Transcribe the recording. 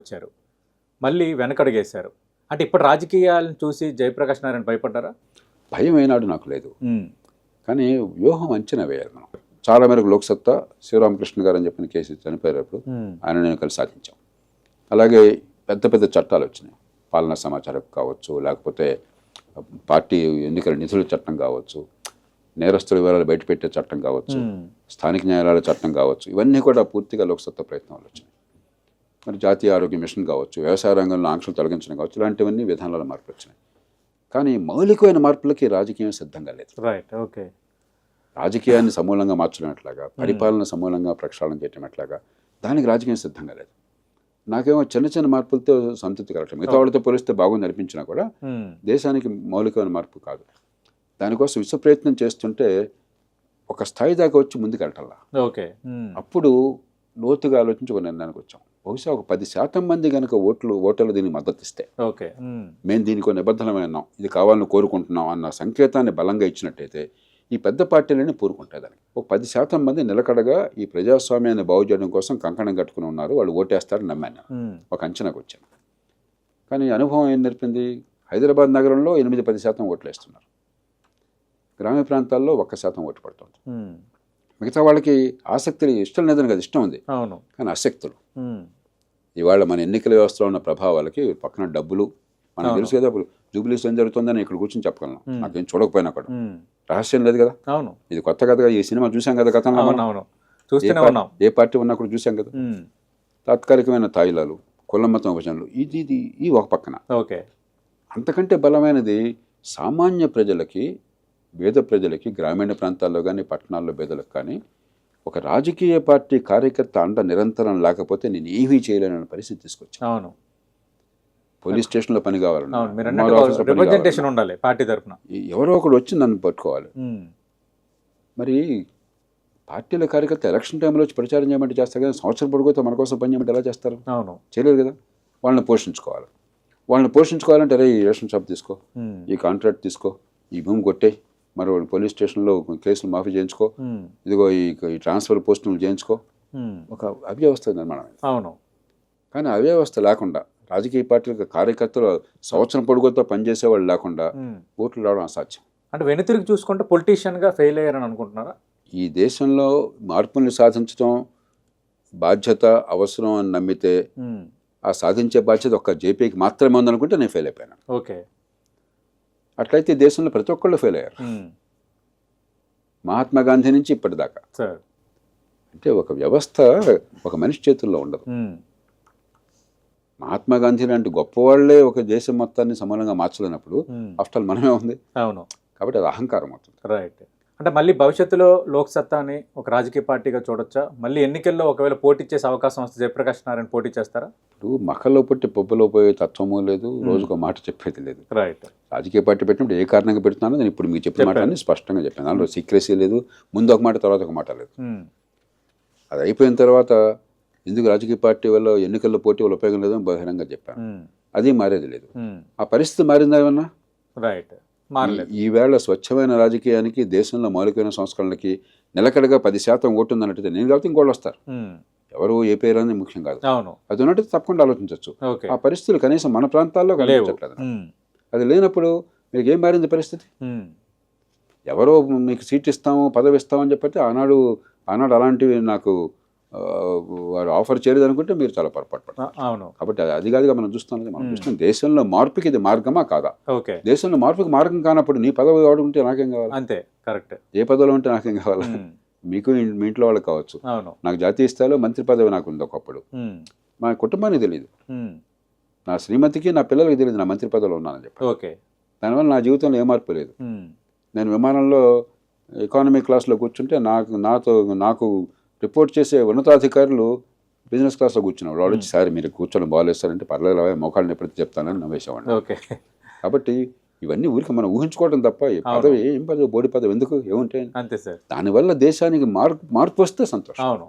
వచ్చారు. మళ్ళీ వెనకడుగేశారు. అంటే ఇప్పుడు రాజకీయాలను చూసి జయప్రకాష్ నారాయణ భయపడ్డారా? భయం ఏనాడు నాకు లేదు. కానీ వ్యూహం అంచనా వేయాలి మనం చాలా మేరకు లోక్సత్తా శివరామకృష్ణ గారు అని చెప్పిన కేసు చనిపోయేటప్పుడు ఆయన నేను కలిసి సాధించాం. అలాగే పెద్ద పెద్ద చట్టాలు వచ్చినాయి. పాలనా సమాచారం కావచ్చు లేకపోతే పార్టీ ఎన్నికల నిధుల చట్టం కావచ్చు నేరస్తుల వివరాలు బయటపెట్టే చట్టం కావచ్చు స్థానిక న్యాయాలయాల చట్టం కావచ్చు ఇవన్నీ కూడా పూర్తిగా లోక్సత్తా ప్రయత్నాలు వచ్చినాయి. మరి జాతీయ ఆరోగ్య మిషన్ కావచ్చు వ్యవసాయ రంగంలో ఆంక్షలు తొలగించడం కావచ్చు ఇలాంటివన్నీ విధానాల మార్పులు వచ్చినాయి. కానీ మౌలికమైన మార్పులకి రాజకీయం సిద్ధంగా లేదు. రైట్ ఓకే రాజకీయాన్ని సమూలంగా మార్చడం ఎట్లాగా? పరిపాలన సమూలంగా ప్రక్షాళన చేయటం ఎట్లాగా? దానికి రాజకీయం సిద్ధంగా లేదు. నాకేమో చిన్న చిన్న మార్పులతో సంతృప్తి కలగటం మిగతా వాళ్ళతో పోలిస్తే బాగుంది అనిపించినా కూడా దేశానికి మౌలికమైన మార్పు కాదు. దానికోసం విశ్వ ప్రయత్నం చేస్తుంటే ఒక స్థాయి దాకా వచ్చి ముందుకు వెళ్ళటల్లా ఓకే అప్పుడు లోతుగా ఆలోచించి ఒక నిర్ణయానికి వచ్చాం. బహుశా ఒక పది శాతం మంది కనుక ఓట్లు ఓటర్లు దీనికి మద్దతు ఇస్తే ఓకే. మేము. దీనికి నిబద్ధనమే ఉన్నాం. ఇది కావాలని కోరుకుంటున్నాం అన్న సంకేతాన్ని బలంగా ఇచ్చినట్టయితే ఈ పెద్ద పార్టీలని పూరుకుంటాయి దానికి. ఒక పది శాతం మంది నిలకడగా ఈ ప్రజాస్వామ్యాన్ని బాగు చేయడం కోసం కంకణం కట్టుకుని ఉన్నారు. వాళ్ళు ఓటేస్తారని నమ్మాను ఒక అంచనాకు వచ్చాను. కానీ అనుభవం ఏం నేర్పింది? హైదరాబాద్ నగరంలో ఎనిమిది పది శాతం ఓట్లు వేస్తున్నారు. గ్రామీణ ప్రాంతాల్లో ఒక్క శాతం ఓటు పడుతుంది. మిగతా వాళ్ళకి ఆసక్తి ఇష్టం లేదని కదా ఇష్టం ఉంది. అవును. కానీ ఆసక్తులు ఇవాళ మన ఎన్నికల వ్యవస్థలో ఉన్న ప్రభావాలకి పక్కన డబ్బులు మనకు అవును. తెలుసు కదా ఇప్పుడు జూబిలీస్ ఏం జరుగుతుందని ఇక్కడ కూర్చొని చెప్పగలను. నాకేం చూడకపోయినా కూడా. రహస్యం లేదు కదా. అవును. ఇది కొత్త కథగా ఈ సినిమా చూసాం కదా గతంలో మనం. ఏ పార్టీ- ఉన్నాం. కూడా చూసాం కదా. తాత్కాలికమైన తాయిలాలు కులమతం విభజనలు ఇది ఇది ఈ ఒక పక్కన. ఓకే. అంతకంటే బలమైనది సామాన్య ప్రజలకి పేద ప్రజలకి గ్రామీణ ప్రాంతాల్లో కానీ పట్టణాల్లో పేదలకు కానీ ఒక రాజకీయ పార్టీ కార్యకర్త అండ నిరంతరం లేకపోతే నేను ఏమీ చేయలేనన్న పరిస్థితి తీసుకొచ్చాను. అవును. పోలీస్ స్టేషన్లో పని కావాలన్నా, ఉండాలి పార్టీ తరఫున ఎవరో ఒకడు వచ్చి నన్ను పట్టుకోవాలి. మరి పార్టీల కార్యకర్త ఎలక్షన్ టైంలో వచ్చి ప్రచారం చేయమంటే చేస్తారు కదా సంవత్సరం పొడుగుతో మన కోసం పని చేయమంటే ఎలా చేస్తారు? అవును. చేయలేరు కదా. వాళ్ళని పోషించుకోవాలి. వాళ్ళని పోషించుకోవాలంటే అరే ఈ రేషన్ షాప్ తీసుకో ఈ కాంట్రాక్ట్ తీసుకో ఈ భూమి కొట్టే మరి వాళ్ళు పోలీస్ స్టేషన్లో కేసులు మాఫీ చేయించుకో. ఇదిగో ఈ ట్రాన్స్ఫర్ పోస్టులు చేయించుకో. ఒక అవ్యవస్థ నిర్మాణం. అవును. కానీ అవ్యవస్థ లేకుండా రాజకీయ పార్టీలకు కార్యకర్తలు సంవత్సరం పొడుగుతో పనిచేసే వాళ్ళు లేకుండా. ఓట్లు రావడం అసాధ్యం. అంటే వెనుతిరిగి చూసుకుంటే పొలిటీషియన్గా ఫెయిల్ అయ్యారని అనుకుంటున్నారా ఈ దేశంలో మార్పుల్ని సాధించడం బాధ్యత అవసరం అని నమ్మితే ఆ సాధించే బాధ్యత ఒక్క జేపీకి మాత్రమే ఉందనుకుంటే నేను ఫెయిల్ అయిపోయాను. ఓకే. అట్లయితే దేశంలో ప్రతి ఒక్కళ్ళు ఫెయిల్ అయ్యారు. మహాత్మా గాంధీ నుంచి ఇప్పటిదాకా. అంటే ఒక వ్యవస్థ ఒక మనిషి చేతుల్లో ఉండదు. మహాత్మా గాంధీ లాంటి గొప్పవాళ్ళే ఒక దేశం మొత్తాన్ని సమూలంగా మార్చలేనప్పుడు ఆఫ్టర్ మనమే ఉంది. అవును. కాబట్టి అది అహంకారం అవుతుంది. రైట్. అంటే మళ్ళీ భవిష్యత్తులో లోక్ సత్తాని ఒక రాజకీయ పార్టీగా చూడొచ్చా? మళ్ళీ ఎన్నికల్లో ఒకవేళ పోటీ చేసే అవకాశం వస్తే జయప్రకాష్ నారాయణ పోటీ చేస్తారా? ఇప్పుడు మక్కలో పుట్టి పప్పులో పోయే తత్వము లేదు రోజుకో మాట చెప్పేది లేదు. రైట్. రాజకీయ పార్టీ పెట్టినప్పుడు ఏ కారణంగా పెడుతున్నానో నేను ఇప్పుడు మీకు చెప్పిన మాట స్పష్టంగా చెప్పాను. దానిలో సీక్రెసీ లేదు ముందు ఒక మాట తర్వాత ఒక మాట లేదు. అది అయిపోయిన తర్వాత ఎందుకు రాజకీయ పార్టీ వల్ల ఎన్నికల్లో పోటీ వల్ల ఉపయోగం లేదని బహిరంగ చెప్పాను. అది మారేది లేదు. ఆ పరిస్థితి మారిందా ఏమన్నా? రైట్. మారలేదు. ఈ- ఈవేళ స్వచ్ఛమైన రాజకీయానికి దేశంలో మౌలికమైన సంస్కరణలకి నిలకడగా పది శాతం ఓటు ఉందన్నట్టు నేను కాబట్టి ఇంకోళ్ళు వస్తారు. ఎవరు ఏ పేరు అనేది ముఖ్యం కాదు. అవును. అది ఉన్నట్టు తప్పకుండా ఆలోచించవచ్చు ఆ పరిస్థితులు కనీసం మన ప్రాంతాల్లో కనిపించట్లేదు ఉమ్, అది లేనప్పుడు మీకు ఏం మారింది పరిస్థితి? ఎవరో మీకు సీట్ ఇస్తాము పదవి ఇస్తామని చెప్పితే ఆనాడు ఆనాడు అలాంటివి నాకు వారు ఆఫర్ చేయలేదు అనుకుంటే మీరు చాలా పొరపాటు అవును. కాబట్టి అది- కాదుగా మనం చూస్తాం మనం. చూస్తాం దేశంలో మార్పుకి ఇది మార్గమా కాదా? ఓకే. దేశంలో మార్పుకి మార్గం కానప్పుడు నీ పదవి వాడుకుంటే నాకేం కావాలి? అంతే కరెక్ట్. ఏ పదవిలో ఉంటే నాకేం కావాలి? మీకు మీ ఇంట్లో వాళ్ళకి కావచ్చు. అవును. నాకు జాతీయ స్థాయిలో మంత్రి పదవి నాకు ఉంది ఒకప్పుడు. మా కుటుంబానికి తెలియదు నా శ్రీమతికి నా పిల్లలకి తెలియదు నా మంత్రి పదవిలో ఉన్నానని చెప్పి. ఓకే. దానివల్ల నా జీవితంలో ఏ మార్పు లేదు. నేను విమానంలో ఎకానమీ క్లాస్లో కూర్చుంటే నాకు నాతో నాకు రిపోర్ట్ చేసే ఉన్నతాధికారులు బిజినెస్ క్లాస్లో కూర్చున్నారు. వాళ్ళు వచ్చి సార్ మీరు కూర్చొని అంటే పర్లేదు అవే మోకాళ్ళని ఎప్పుడు చెప్తానని నవ్వేసేవాడిని ఓకే. కాబట్టి ఇవన్నీ ఊరికి మనం ఊహించుకోవడం తప్ప. పదవి ఏం పదవి బోడి పదవి ఎందుకు ఏముంటాయి అంతే సార్. దానివల్ల దేశానికి మార్పు మార్పు వస్తే సంతోషం. అవును.